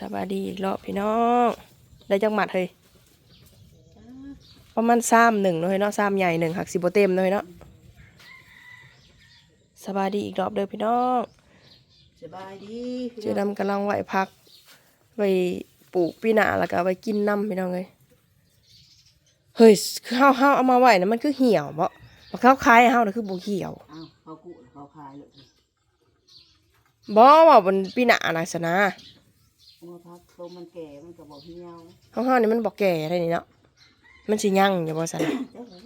สบายดีอีกรอบพี่น้อง ได้จังหมัดเฮ้ยประมาณซ้ำหนึ่งเนาะเฮ้ยเนาะซ้ำใหญ่หนึ่งหักสิบเต็มเนาะเฮ้ยเนาะสบายดีอีกรอบเด้อพี่น้องสบายดีเจดำกำลังไหวพักไว้ปลูกปีหน้าแล้วก็เอาไว้กินน้ำพี่น้องเลยเฮ้ยคือเฮาเฮาเอามาไหวนะมันคือเหี่ยวบ่บ่เขาคล้ายเฮานะคือบ่เหี่ยวอ้าวเขากุเขาขายเลยบ่ว่าบนปีหน้านะสนะ เมื่อพักตัวมันแก่มันก็บอกเหี่ยวเฮาเฮานี่มันบ่แก่ได้นี่เนาะมันสิยั่งอยู่บ่ซั่นน่ะเจ้าเหรอ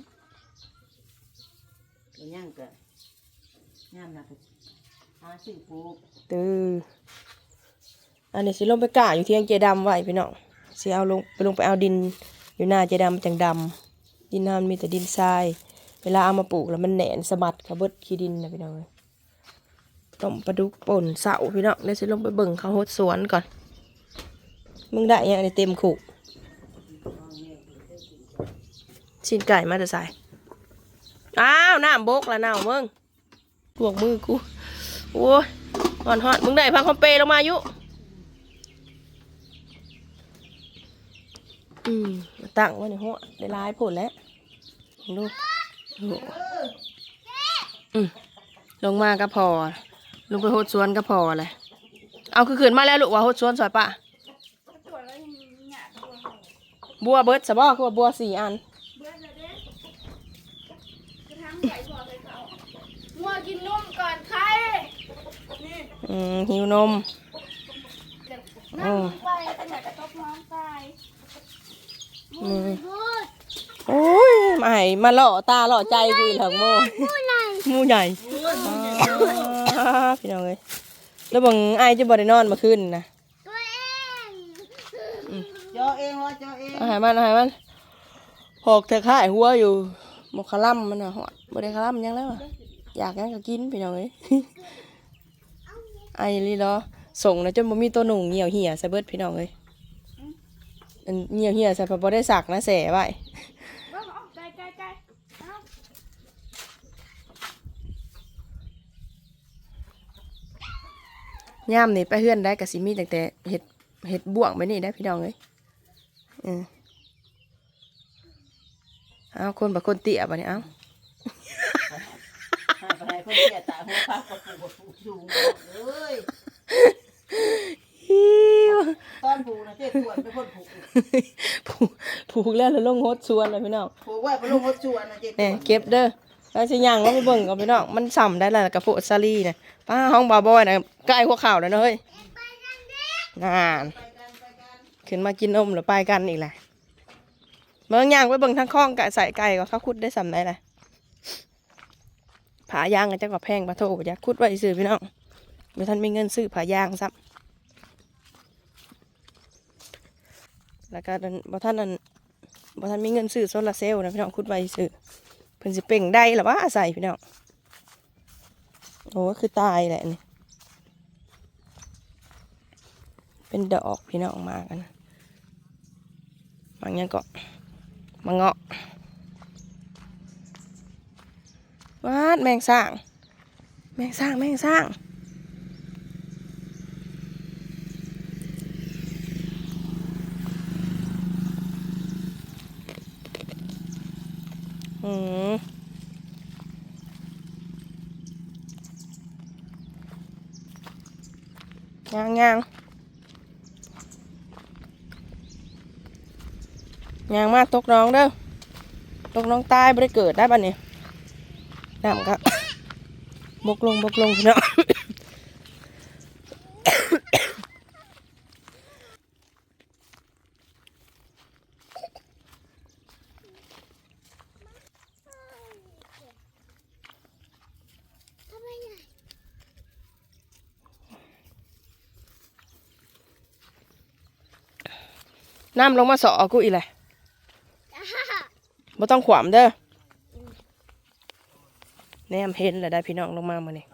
ก็ย่างก็ย่างนะก็หาสิ่งปลูกตื้ออันนี้สิลงไปกะอยู่เที่ยงเจดำไว้พี่น้องสิเอาลงไปลงไปเอาดินอยู่หน้าเจดำจังดำดินน้ำมันมีแต่ดินทราย เวลาเอามาปลูกแล้วมันแหนนสะบัดกระเบิดขี้ดินนะพี่น้องเอ้ยต้มปลาดุกป่นเสาพี่น้องเดี๋ยวสิลงไปเบิ่งเขาโฮดสวนก่อน มึงได้ยังในเต็มขู่ชิ้นไก่มาแต่ใส่อ้าวน้ำบกล้วน้ำมึงพวกมือกูโอ้ยหอนหอนมึงได้พังคอมเปลงมาอยู่อืมตั้งไว้ในหัวได้หลายผลแล้วดูดูอืมลงมาก็พอ ลงไปโหดสวนก็พอเลยเอาคือขืนมาแล้วลูกว่าโหดสวนสวยปะ บัวเบิดสะบอกคือว่าบัวสี่อันมัวกินนมก่อนใครอืมหิวนมนั่งไปขนาดกระทบน้องตายอืมพูดโอ้ยมาให้มาหล่อตาหล่อใจกูอีกเหรอโมพูดหน่อยหมูใหญ่อ่าพี่น้องเอ้ยแล้วบังไอายจะบ่ได้นอนเมาขึ้นนะตัวเอง เจาะเองเหรอเจาะเองอาใหายมันเอาใหายมันหอกเธอข่ายหัวอยู่หมกคล่ำมันน่ะหอดบ่ได้คล่ำหยังแล้วอะอยากหยังก็กินพี่น้องเอ้ยไอ้ลีล้อส่งนะจนบ่มีตัวหนุ่งเหี่ยวเหี่ยซะเบิดพี่น้องเอ้ยอันเหี่ยวเหี่ยซะเพราะบ่ได้สักนะแสไว้บ้องออกไกลไกลไกลเอาย่ามนี่ไปเฮือนได้ก็สิมีตั้งแต่เห็ดเห็ดบ่วงไปนี่ได้พี่น้องเอ้ย เออเอาคนบักคนเตี้ยบัดนี้เอาหาไปให้คนเสียตาหัวพักกับปลูกกับปลูกสูงเอ้ยอิ๊วตอนปลูกนะเจ๊ขวดเป็นคนปลูกผูกผูกแล้วแล้วลงฮดชวนเลยพี่น้องปลูกไว้ไปลงรถชวนนะเจ๊เนี่ยเก็บเด้อแล้วสิย่างว่าไปเบิ่งเอาพี่น้องมันส่ำได้แล้วกระโปะซาลีนะป้าห้องบาบอยนะใกล้หัวเข่าวแล้วเนอะเฮ้ยนาน ขึ้นมากินนมหรือไปกันอีกแหละเบิ่งยางไปเบิ่งทั้งคลองกะใส่ไก่ก็เขาคุดได้สำได้แหละผายางกันจังกว่าแพงปะโถอยากคุดไว้ซื้อพี่น้องเดี๋ยวท่านมีเงินซื้อผายางซ้ำแล้วก็บ่ท่านนั้นบ่ท่านมีเงินซื้อโซลาร์เซลล์นะพี่น้องคุดไว้ซื้อเพิ่นสิเป่งได้หรอวะใส่พี่น้องโอ้คือตายแหละนี่เป็นดอกพี่น้องมากัน บางอย่างก็มาเงาะวาดแมงสร้าง แมงสร้าง แมงสร้างอืมย่างย่าง ย่างมาตกน้องเด้อตกน้องตายไม่ได้เกิดได้ปะเนี่ยน้ำก็บกลงบกลงพี่น้องทำไมไงน้ำลงมาสอกูอีแหละ บ่ต้องขวามเด้อแนมเห็นแล้วได้พี่น้องลงมามานี่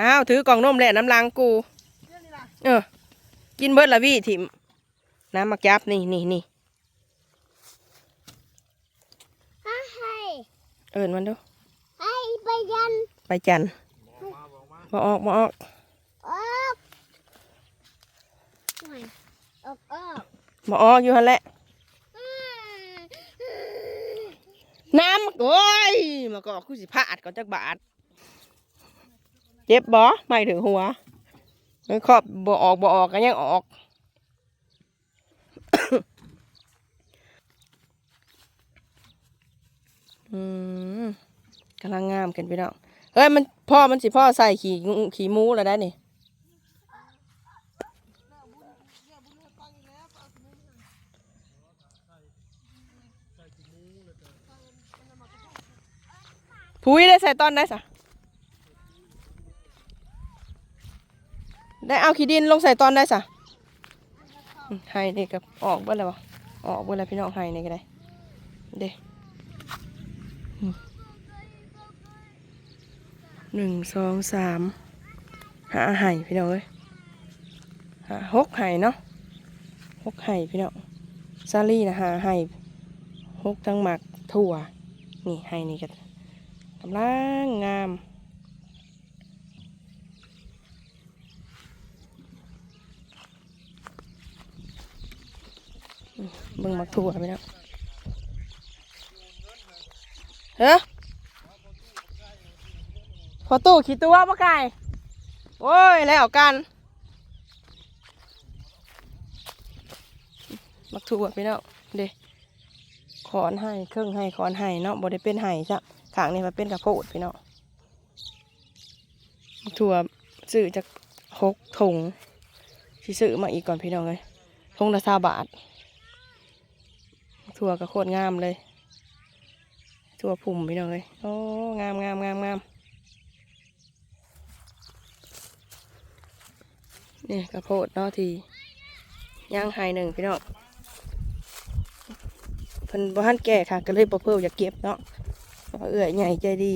อ้าวถือกล่องนมแหละน้ำล้างกูเออ กินเบิดละวี่ถิมน้ำมักยับนี่นี่นี่ให้เอิญมันดูให้ไปยันไปจันทร์บ่ออกบ่ออกออกบ่ออกอยู่หั่นแหละ น้ำ โอ้ยมาก็คือสิพาดก่อนจักบาท เจ็บบ่ไม่ถึงหัวมันครอบบ่ออกบ่ออกก็ยังออกอืมกำลังงามกันพี่น้อง เฮ้ยมันพ่อมันสิพ่อใส่ขี่ขี่มูแล้วได้นี่ พุ้ยได้ใส่ตอนได้สะได้เอาขี้ดินลงใส่ตอนได้สะอืมให้นี่กับออกเบ่แล้วบ่ออกเบ่แล้วพี่น้องให้นี่ก็ได้ เด้หนึ่งสองสามหาไห่พี่น้องเอ้ยหาหกไห่เนาะหกไห่พี่น้องซาลี่นะหาไห่หกจังหมักถั่วนี่ไห่นี่กัน กำลังงามมเบิ่งมักถั่วพี่น้องเฮ้อพอตู้ขี่ตัวปะไก่โอ้ย แล้วกันมักถูกอะพี่น้องเด้ขอนให้เครื่องให้ขอนให้เนาะบ่ได้เป็นให้จ้ะ ขางนี่มาเป็นกระโพดพี่น้องถั่วซื้อจากหกถุงสิซื้อมาอีกก่อนพี่น้องเลยถุงละสาบาท ถั่วก็โคตรงามเลย ถั่วผุ่มพี่น้องเลยโอ้งามงามงามงามนี่กระโพดเนาะทีย่างไฮหนึ่งพี่น้องเพิ่นบ่ทันแก่ค่ะก็เลยบ่เพิ่มอยากเก็บเนาะ เพราะเอื้อยใหญ่ใจดี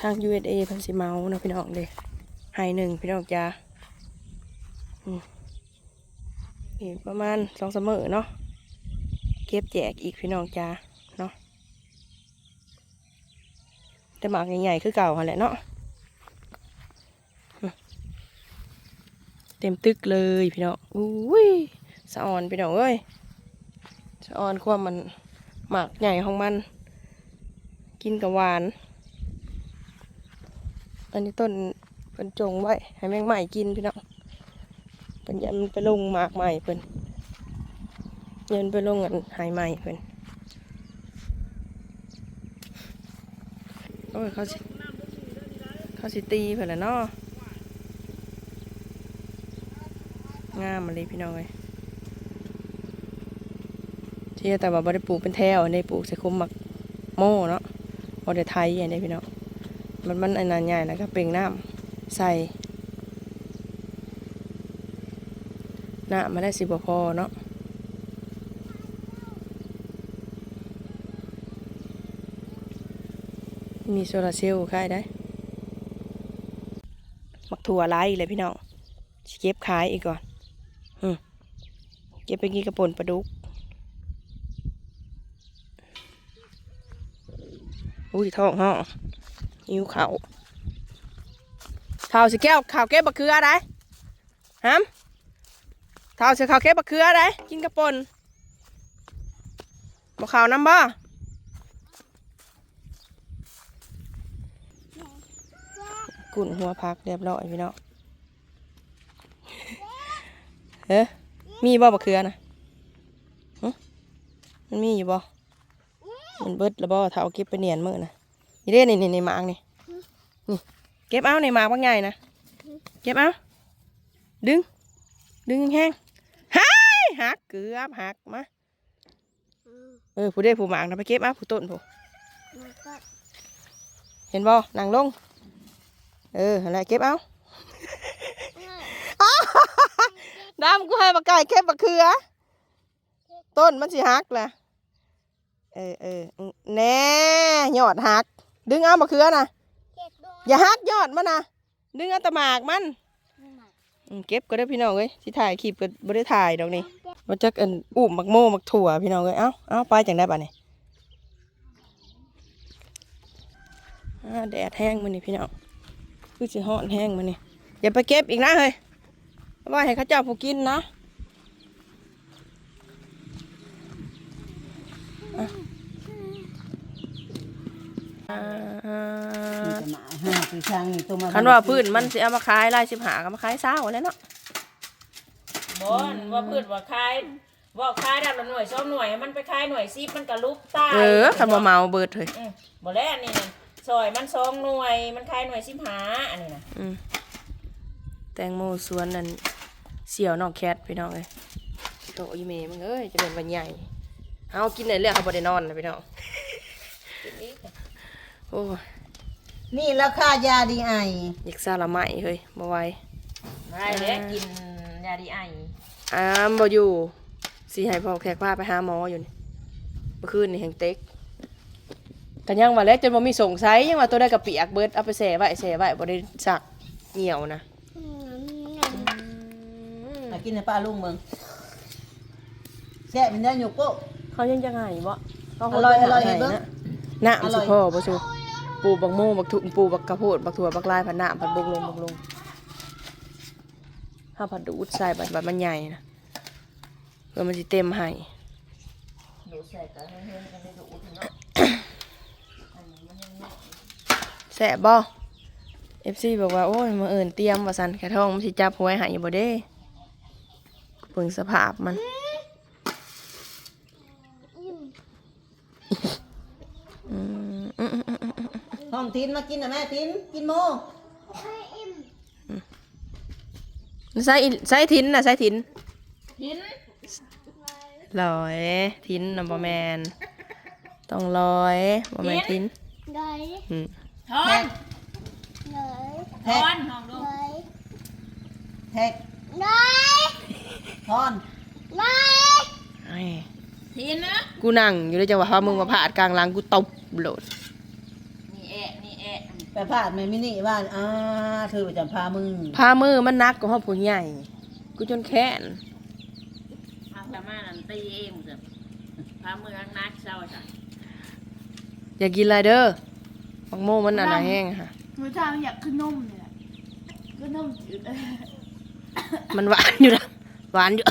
ทาง USA เพิ่นสิเมาเนาะพี่น้องเด้ไฮหนึ่งพี่น้องจ้าอีกประมาณสองเสมอเนาะเก็บแจกอีกพี่น้องจ้าเนาะแต่หมากใหญ่ๆคือเก่าหันแหละเนาะเต็มตึกเลยพี่น้องอุ้ยสะออนพี่น้องเอ้ยสะออนความมันหมากใหญ่ของมัน กินกับหวาน อันนี้ต้นเป็นจงไว้ให้แมงใหม่กินพี่น้องเป็นยันมันไปลงหมากใหม่เพิ่นยันไปลงอันหายใหม่เพิ่นโอ้ยเขาสิเขาสิตีเพิ่นละเนาะงามมาเลยพี่น้องเลยที่แต่ว่าบ่ได้ปลูกเป็นแถวได้ปลูกใส่คุมหมักโม่เนาะ บ่ได้ไทยอย่างนี้พี่น้องมันมันอันนั้นใหญ่แล้วก็เปล่งน้ำใส่น้ำมาได้สิบพอเนาะมีโซลาเซลล์ขายได้มักถั่วไล่เลยพี่น้องเก็บขายอีกก่อนเก็บไปกินกระป่นปลาดุก อุ้ยท้องห้องหิวเขาเท้าสิแก้วข่าวเก็บบักเขืออะได้ฮัมเท้าสิข่าวเก็บบักเขืออะได้กินกระปนบักข่าวน้ำบ่กุ่นหัวพักเรียบร้อยพี่น้องเฮ้มีบ่บักเขือนะมันมีอยู่บ่ มันเบิดแล้วบ่เท้าเก็บไปเนียนมือนะนี่เด้นี่นี่นี่หมากนี่นี่ เก็บเอาในหมากบางใหญ่นะเก็บเอาดึง ดึงแห้งหายหักเกือบหักมาเออผู้เด้ผู้หมากนะไปเก็บเอาผู้ต้นผู้เห็นบ่นั่งลง เอออะไรเก็บเอาดำกูให้มาไก่เก็บบักเขือ ต้นมันสิหักแหละ เออเออแน่ยอดหัก ดึงเอาบักเขือนะอย่าหักยอดมันนะดึงเอาแตะหมากมันอืมเก็บก็ได้พี่น้องเอ้ยที่ถ่ายคลิปก็บ่ได้ถ่ายดอกนี่มาจักอันอุ้มมักโม่มักถั่วพี่น้องเอ้ยเอ้าเอ้าไปจังได้ป่ะนี่อ่าแดดแห้งมันนี่พี่น้องคือสิฮ้อนแห้งมันนี่อย่าไปเก็บอีกนะเฮ้ยว่าให้เขาเจ้าผู้กินนะ อ่า มีแต่หมาห้า คือช่างนี่ตัวมาคันว่าพื้นมันสิเอามาขายไล่สิบหาก็มาขายเศร้าแล้วเนาะบอนว่าพืชว่าคายว่าคายดับละหน่วยสองหน่วยมันไปคายหน่วยซีมันก็ลุกตายเออคันว่าเมาเบิดเลยอืมบ่แล้วอันนี้นะซอยมันสองหน่วยมันคายหน่วยสิบหาอันนี้นะอืมแตงโมสวนนั่นเสี่ยวน้องแคทพี่น้องเอ้ยโตอีเมมึงเอ้ยจะเป็นวันใหญ่ เอากินไหนเรื่องเขาบ่ได้นอนนะพี่น้องโอ้ยนี่ราคายาดีไออยากซาละไหมเฮ้ยบ่ไหวไม่แล้วกินยาดีไออ้ามบ่อยู่สิให้พ่อแขกพาไปหาหมออยู่นี่เมื่อคืนนี่แห่งเต็กกันยังว่าแล้วจนบ่มีสงสัยยังว่าตัวได้กับเปียกเบิดเอาไปแช่ไว้แช่ไว้บ่ได้ซักเหี่ยวนะมากินในป้าลุงเมืองแซ่บมันได้หยกโป๊ะ เขายังจะไงบ่เขาอร่อยคงจะอร่อยให้เบิ่งนะน้ำอร่สิอยพ่อบ่ชูปลูกบักโมบักถุปลูกบักกระโพดบักถั่วบักลายผัดน้ำผัดบกลงบกลงถ้าผัดดูดใส่บัดบัดมันใหญ่นะเพื่อมันสิเต็มให้ดูใส่ก็ให้เฮือนกันได้ดูถึงเนาะแสบบ่เอฟซีบอกว่า โอ้ยมาเอินเตรียมว่าสันแค่ท้องมันสิจับหวยใหายบ่เด้เบิ่งสภาพมัน อืมอืมอืมอืมอืม ห้อง ทินมากินนะแม่ทินกินโมใส่อิใส่ทินน่ะใส่ทินกินลอยทินน่ะบ่แมนต้องลอยบ่แมนทินได้อืมทอนเลยทอนห้องดูเลยแท็กเลยทอนเลยไอ้ทินนะกูนั่งอยู่ในจังหวะพามึงมาพาดกลางหลังกูตบโหลดนี่แอะนี่แอะ ไปพาดแม่มินี่ว่าอ่าเธอไปจำพามึงพามือมันนักกว่าห้องผู้ใหญ่ กูจนแค้นเอาแต่มานั่นตีเองเถอะพามือนักเศร้าจ้ะอยากกินอะไรเด้อบักโมมันอะไรแห้งค่ะมือทางอยากขึ้นนมเนี่ยขึ้นนมจืดมันหวานอยู่นะหวานอยู่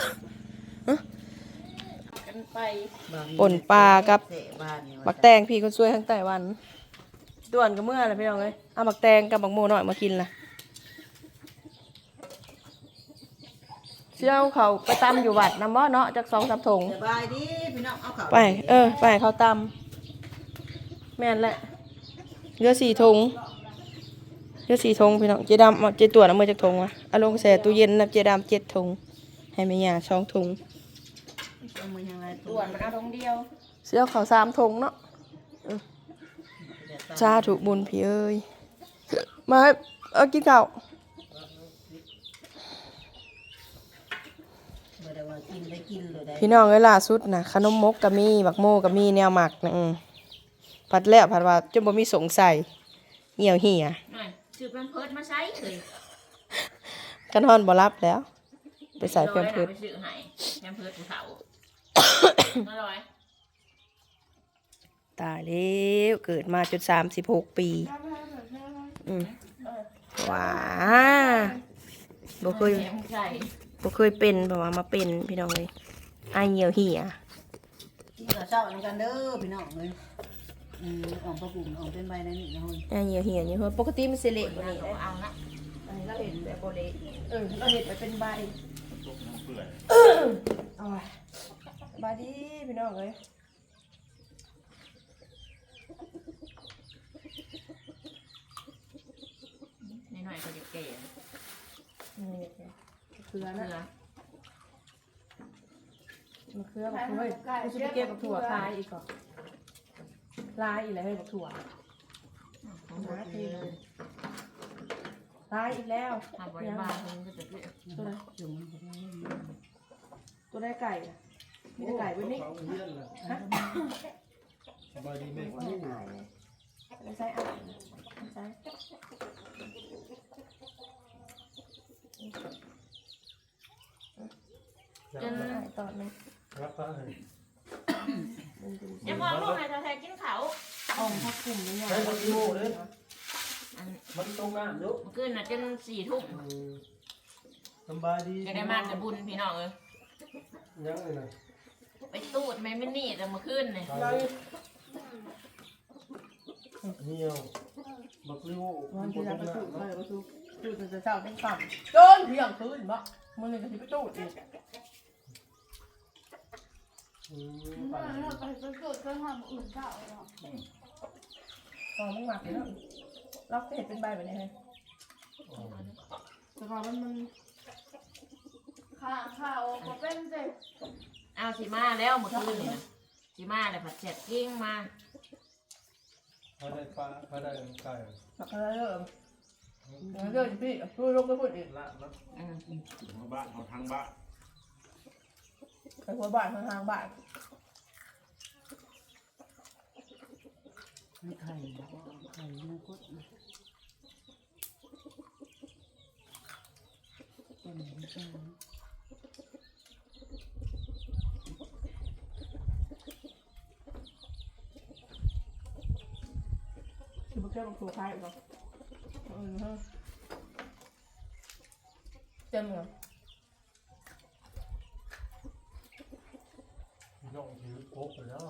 กันไปป่นปลากับ เสะบ้านนี่บักแตงพี่คนช่วยทั้งไต้หวัน ด่วนกับเมื่อไรพี่น้องเอ้ยเอาบักแตงกับบักโมหน่อยมากินล่ะเชี่ยวเขาไปตำอยู่วัดน้ำบ่เนาะจากสองสามถุงสบายดีพี่น้องเอาเขาไป เออ ไปเขาตำแม่นแหละเหลือสี่ถุงเหลือสี่ถุงพี่น้องเจดำเอาเจตัวน้ำมือจากถุงวะเอาลงแช่ตู้เย็นนะเจดำเจ็ดถุงให้แม่ยาสองถุงเอามือยังไงด่วนมันเอาตรงเดียวเสียเขาวสามถุงเนาะ เออชาถูกบุญพี่เอ้ย มาให้เอากินข้าวบ่ได้ว่ากินได้กินเลยได้พี่น้องเอ้ยล่าสุดนะขนมมกก็มีบักโมก็มีแนวหมักนะอืมผัดแล้วผัดว่าจนบ่มีสงสัยเหี่ยวเหี่ยหน่อยซื้อแพมเพิร์ดมาใช้เลยกันฮอนบ่รับแล้ว ไปใส่เพิ่มร้อยเพิ่น่ะไปซื้อให้แพมเพิร์ดภูเขาอร่อย ตายแล้วเกิดมาจนสามสิบหกปีอืมว้าบ่เคยแถมใส่บ่เคยเป็นแบบว่ามาเป็นพี่น้องเลยไอายเหี่ยวเหี่ยกินกับเจ้าเหมือนกันเด้อพี่น้องเลยอืมออกประปุ่มออกเป็นใบในนี่นะเฮ้ยไอายเหี่ยวเหี่ยนี่เฮ้ยปกติมันสิเละกว่าเอานี้นะเอาละอันนี้เราเห็นแบบโบเละเออเราเห็นไปเป็นใบเอาไว้สบายดีพี่น้องเลย นิดหน่อยก็จะแก่นี่เกลือเกลืนะอมะเขือบักเฮ้ยกูจะไปเก็บบักถั่วคายอีกก่อนลายอีกแล้วเฮ้ยบักถั่วของผมคือลายอีกแล้วทำบริบาลมันก็จะเกลือตัวไหนจุ่มมันก็ได้ตัวได้ไก่อะมีแต่ไก่ไว้นี่ สบายดีไหม ไม่ ใช่อะไม่ใช่จนตอนนึงรับไปยังมอลูกนายแท้ๆกินเขาอ่อมพักกลุ่มนี่ใช้คนโง่เลยมันตรงน้ำลูกเมื่อคืนน่ะจนสี่ทุ่มสบายดีจะได้มาจะบุญพี่น้องเอ้ยยังไงนะไปตูดแม่ไม่นี่แต่เมื่อคืนเนี่ย เหนียวบักลิ้ววันที่ตเรากไปตู้น้ำไปเนาะไปตู้ตู้จะเช้าเป็นค่ำจนเที่ยงคืนบ่มื้อนี้ก็สิไปตู้อีกอืมเมื่ไก่อเราไปไปเกิดก็ทำอื่นเก่าเนาะตอนมันหมักอยู่เนาะเราเห็ดเป็นใบแบบนี้ให้อ๋อแต่ก่อนมันมันข้าข้าวก็เป็นเด็กเอาสีมาแล้วเมื่อคืนนี่นะสีมาเลยผัดเจ็ดกิ้งมา พาได้ปลาพาได้ไก่หมักอะไรเริ่มเดี๋ยวเดี๋ยวพี่พูดลงไปพูดอีกละเนาะอืมเอาบ้านเอาทางบ้านไปหัวบ้านทางทางบ้านไม่ไข่ไข่เนื้อกดนะต้นไม่ใช่ คือมันค่มันครคล้ายกันเออฮะเต็มเลยพี่น้องถือโป๊กไปแล้ว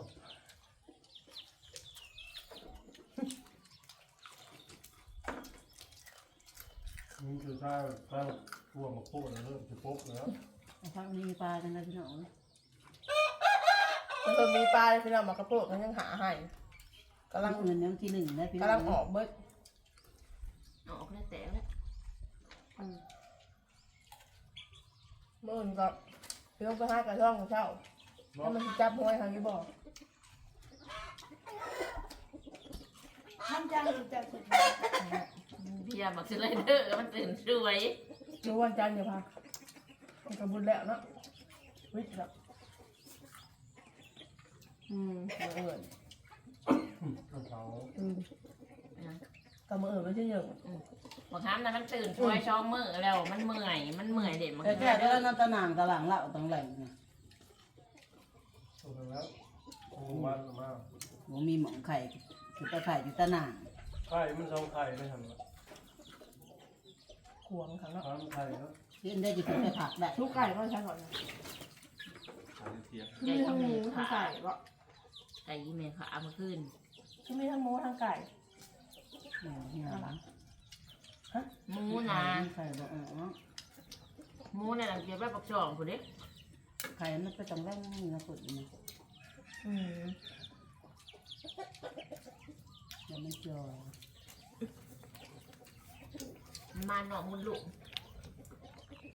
นี่คือถ้าถ้าทั่วมาโคตรแล้วเริ่มจะโป๊กแล้วพักนี้ปลาจังเลยพี่น้องมันมีปลาเลยพี่น้องมากระโปรงมันยังหาให้ กำลังเงินยังที่หนึ่งนะพี่น้กำลัองงออกเบิดออกแล้วแต่แล้วเมื่ออื่นก็พี่ต้องไปหากระช่องของเช่าถ้ามันสิจับห้วยทางนี้บอกมันจะอยู่แต่สุดพี่ยาบอกสไลเดอร์มันตื่นสวยรู้วันจันทร์อย่าพามันกระบุญแล้วเนาะวิทย์แบบอืมเมื่ออื่น กระเช้าอืมแต่เมื่ออื่นไม่ใช่เหยื่อบางครั้งนะมันตื่นสวยช่องมือแล้วมันเมื่อย มันเมื่อยเด็ดมันแต่แก่แล้วน้ำตาหนางตะหลังเล่าตังแหล่งนะตรงแล้วโอ้วันมากผมมีหมองไข่คือตะไข่อยู่ตะหนางไข่มันสองไข่ไม่ทันละขวงขังเนาะสามไข่เนาะเล่นได้จะเป็นแต่ผักได้ทุกไก่ก็ใช้ก่อนนะขายเทียบมีทั้งหมูทั้งไก่ก็ไก่ยี่เมย์ขาเมื่อคืน มีทั้งหมูทั้งไก่แหม่เนี่ยหลังหมูนะไข่บอกอ๋อหมูในหลังเก็บไว้ปักช่องผู้เด็กไข่มันไปตังแหล่งนี่นะกดนี่อืมแล้วมันจอยมาหนอกมุนลุก